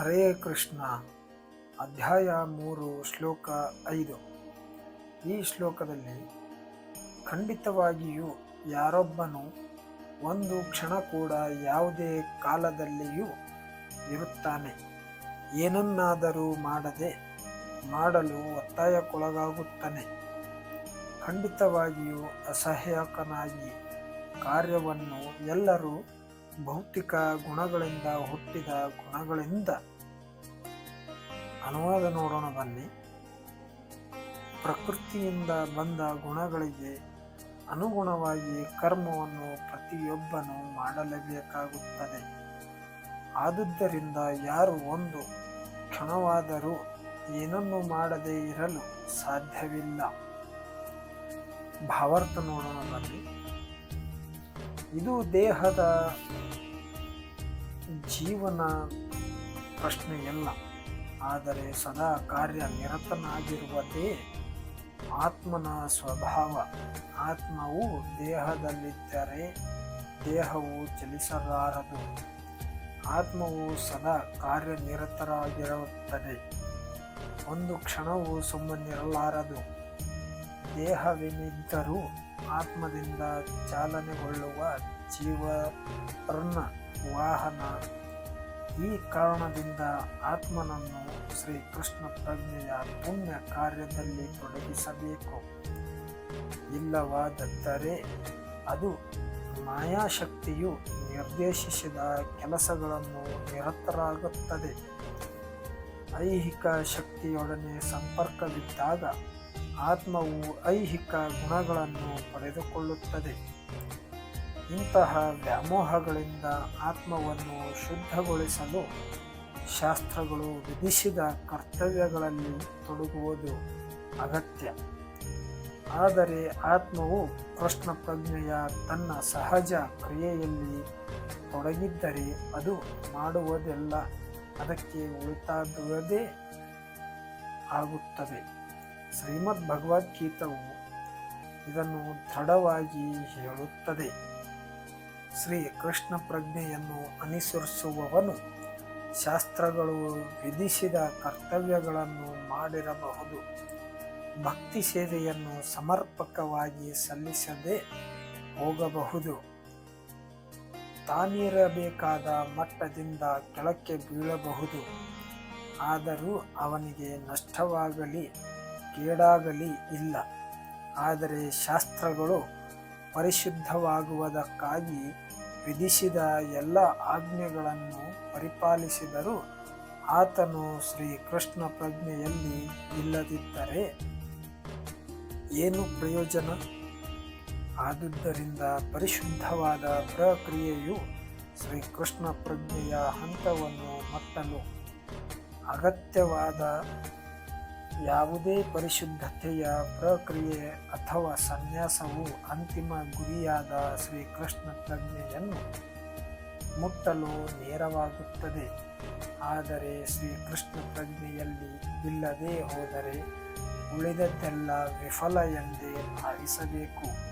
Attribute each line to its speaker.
Speaker 1: ಹರೇ ಕೃಷ್ಣ. ಅಧ್ಯಾಯ ಮೂರು, ಶ್ಲೋಕ ಐದು. ಈ ಶ್ಲೋಕದಲ್ಲಿ ಖಂಡಿತವಾಗಿಯೂ ಯಾರೊಬ್ಬನು ಒಂದು ಕ್ಷಣ ಕೂಡ ಯಾವುದೇ ಕಾಲದಲ್ಲಿಯೂ ಇರುತ್ತಾನೆ. ಏನನ್ನಾದರೂ ಮಾಡದೆ, ಮಾಡಲು ಒತ್ತಾಯಕ್ಕೊಳಗಾಗುತ್ತಾನೆ. ಖಂಡಿತವಾಗಿಯೂ ಅಸಹಾಯಕನಾಗಿ ಕಾರ್ಯವನ್ನು ಎಲ್ಲರೂ ಭೌತಿಕ ಗುಣಗಳಿಂದ, ಹುಟ್ಟಿದ ಗುಣಗಳಿಂದ. ಅನುವಾದ ನೋಡೋಣ ಬನ್ನಿ. ಪ್ರಕೃತಿಯಿಂದ ಬಂದ ಗುಣಗಳಿಗೆ ಅನುಗುಣವಾಗಿ ಕರ್ಮವನ್ನು ಪ್ರತಿಯೊಬ್ಬನು ಮಾಡಲೇಬೇಕಾಗುತ್ತದೆ. ಆದುದರಿಂದ ಯಾರು ಒಂದು ಕ್ಷಣವಾದರೂ ಏನನ್ನು ಮಾಡದೇ ಇರಲು ಸಾಧ್ಯವಿಲ್ಲ. ಭಾವಾರ್ಥ ನೋಡೋಣ ಬನ್ನಿ. ಇದು ದೇಹದ ಜೀವನ ಪ್ರಶ್ನೆಯಲ್ಲ ಆದರೆ ಸದಾ ಕಾರ್ಯ ನಿರತನಾಗಿರುವುದೇ ಆತ್ಮನ ಸ್ವಭಾವ. ಆತ್ಮವು ದೇಹದಲ್ಲಿದ್ದರೆ ದೇಹವು ಚಲಿಸಲಾರದು. ಆತ್ಮವು ಸದಾ ಕಾರ್ಯನಿರತರಾಗಿರುತ್ತದೆ ಒಂದು ಕ್ಷಣವು ಸುಮ್ಮನಿರಲಾರದು. ದೇಹವೇನಿದ್ದರೂ ಆತ್ಮದಿಂದ ಚಾಲನೆಗೊಳ್ಳುವ ಜೀವರ್ಣ ವಾಹನ. ಈ ಕಾರಣದಿಂದ ಆತ್ಮನನ್ನು ಶ್ರೀಕೃಷ್ಣ ಪ್ರಜ್ಞೆಯ ಪುಣ್ಯ ಕಾರ್ಯದಲ್ಲಿ ತೊಡಗಿಸಬೇಕು. ಇಲ್ಲವಾದದ್ದರೆ ಅದು ಮಾಯಾಶಕ್ತಿಯು ನಿರ್ದೇಶಿಸಿದ ಕೆಲಸಗಳನ್ನು ನಿರತರಾಗುತ್ತದೆ. ಐಹಿಕ ಶಕ್ತಿಯೊಡನೆ ಸಂಪರ್ಕವಿದ್ದಾಗ ಆತ್ಮವು ಐಹಿಕ ಗುಣಗಳನ್ನು ಪಡೆದುಕೊಳ್ಳುತ್ತದೆ. ಇಂತಹ ವ್ಯಾಮೋಹಗಳಿಂದ ಆತ್ಮವನ್ನು ಶುದ್ಧಗೊಳಿಸಲು ಶಾಸ್ತ್ರಗಳು ವಿಧಿಸಿದ ಕರ್ತವ್ಯಗಳಲ್ಲಿ ತೊಡಗುವುದು ಅಗತ್ಯ. ಆದರೆ ಆತ್ಮವು ಕೃಷ್ಣ ಪ್ರಜ್ಞೆಯ ತನ್ನ ಸಹಜ ಕ್ರಿಯೆಯಲ್ಲಿ ತೊಡಗಿದ್ದರೆ ಅದು ಮಾಡುವುದೆಲ್ಲ ಅದಕ್ಕೆ ಉಳಿತಾದುವುದೇ ಆಗುತ್ತದೆ. ಶ್ರೀಮದ್ ಭಗವದ್ಗೀತವು ಇದನ್ನು ದೃಢವಾಗಿ ಹೇಳುತ್ತದೆ. ಶ್ರೀ ಕೃಷ್ಣ ಪ್ರಜ್ಞೆಯನ್ನು ಅನುಸರಿಸುವವನು ಶಾಸ್ತ್ರಗಳು ವಿಧಿಸಿದ ಕರ್ತವ್ಯಗಳನ್ನು ಮಾಡಿರಬಹುದು. ಭಕ್ತಿ ಸೇವೆಯನ್ನು ಸಮರ್ಪಕವಾಗಿ ಸಲ್ಲಿಸದೆ ಹೋಗಬಹುದು. ತಾನಿರಬೇಕಾದ ಮಟ್ಟದಿಂದ ಕೆಳಕ್ಕೆ ಬೀಳಬಹುದು. ಆದರೂ ಅವನಿಗೆ ನಷ್ಟವಾಗಲಿ. ಕೇಡಾಗಲಿ ಇಲ್ಲ. ಆದರೆ ಶಾಸ್ತ್ರಗಳು ಪರಿಶುದ್ಧವಾಗುವುದಕ್ಕಾಗಿ ವಿಧಿಸಿದ ಎಲ್ಲ ಆಜ್ಞೆಗಳನ್ನು ಪರಿಪಾಲಿಸಿದರೂ ಆತನು ಶ್ರೀಕೃಷ್ಣ ಪ್ರಜ್ಞೆಯಲ್ಲಿ ಇಲ್ಲದಿದ್ದರೆ ಏನು ಪ್ರಯೋಜನ? ಆದುದರಿಂದ ಪರಿಶುದ್ಧವಾದ ಪ್ರಕ್ರಿಯೆಯು ಶ್ರೀಕೃಷ್ಣ ಪ್ರಜ್ಞೆಯ ಹಂತವನ್ನು ಮಟ್ಟಲು ಅಗತ್ಯವಾದ ಯಾವುದೇ ಪರಿಶುದ್ಧತೆಯ ಪ್ರಕ್ರಿಯೆ ಅಥವಾ ಸನ್ಯಾಸವು ಅಂತಿಮ ಗುರಿಯಾದ ಶ್ರೀಕೃಷ್ಣ ಪ್ರಜ್ಞೆಯನ್ನು ಮುಟ್ಟಲು ನೇರವಾಗುತ್ತದೆ. ಆದರೆ ಶ್ರೀಕೃಷ್ಣ ಪ್ರಜ್ಞೆಯಲ್ಲಿ ಇಲ್ಲದೆ ಹೋದರೆ ಉಳಿದದ್ದೆಲ್ಲ ವಿಫಲ ಎಂದೇ ಭಾವಿಸಬೇಕು.